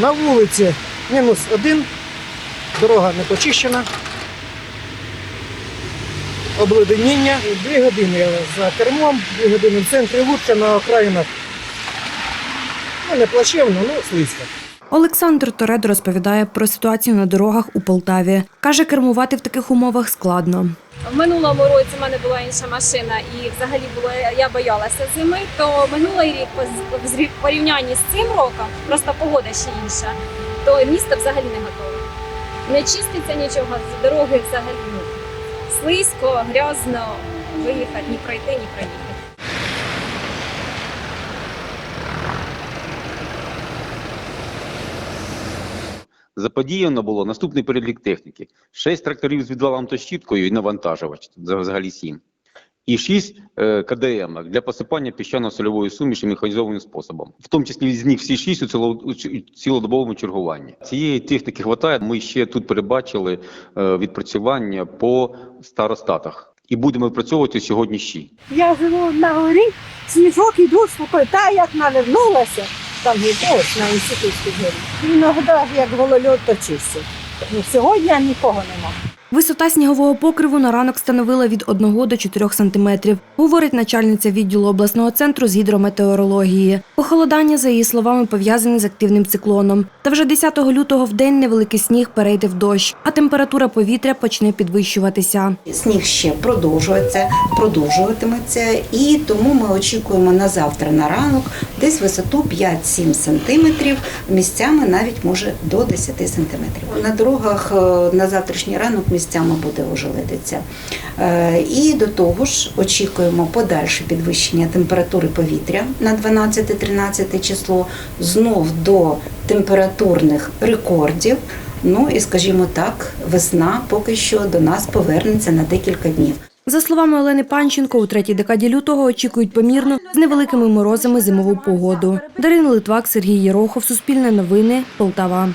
На вулиці мінус один, дорога не почищена. Обледеніння. Дві години за кермом, дві години в центрі Луцька на окраїнах. Ну, не плачевно, ну слизько. Олександр Торедо розповідає про ситуацію на дорогах у Полтаві. Каже, кермувати в таких умовах складно. В минулому році в мене була інша машина, і взагалі було я боялася зими. То минулий рік в порівнянні з цим роком, просто погода ще інша, то місто взагалі не готове. Не чиститься нічого, з дороги взагалі слизько, грязно, виїхати, ні пройти, ні проїхати. Заподіяно було наступний перелік техніки: шість тракторів з відвалом та щіткою і навантажувач, взагалі сім. І шість е, КДМ для посипання піщано-сольової суміші механізованим способом, в тому числі з них всі шість у ціло- у ці- цілодобовому чергуванні. Цієї техніки вистачає. Ми ще тут передбачили е, відпрацювання по старостатах, і будемо відпрацьовувати сьогодні ще. Я живу на горі, сніжок іду слухай, та як наливнулася, там ось на інститутській горі. Іноді як голольот точився. Ну, сьогодні нікого нема. Висота снігового покриву на ранок становила від 1 до 4 сантиметрів, говорить начальниця відділу обласного центру з гідрометеорології. Похолодання, за її словами, пов'язане з активним циклоном. Та вже 10 лютого в день невеликий сніг перейде в дощ, а температура повітря почне підвищуватися. Сніг ще продовжується, продовжуватиметься, і тому ми очікуємо на завтра на ранок десь висоту 5-7 сантиметрів, місцями навіть може до 10 сантиметрів. На дорогах е, на завтрашній ранок місцями буде ожеледиця. Е, І до того ж очікуємо подальше підвищення температури повітря на 12-13 число, знов до температурних рекордів. Ну і скажімо так, весна поки що до нас повернеться на декілька днів. За словами Олени Панченко, у третій декаді лютого очікують помірну з невеликими морозами зимову погоду. Дарина Литвак, Сергій Єрохов, Суспільне новини, Полтава.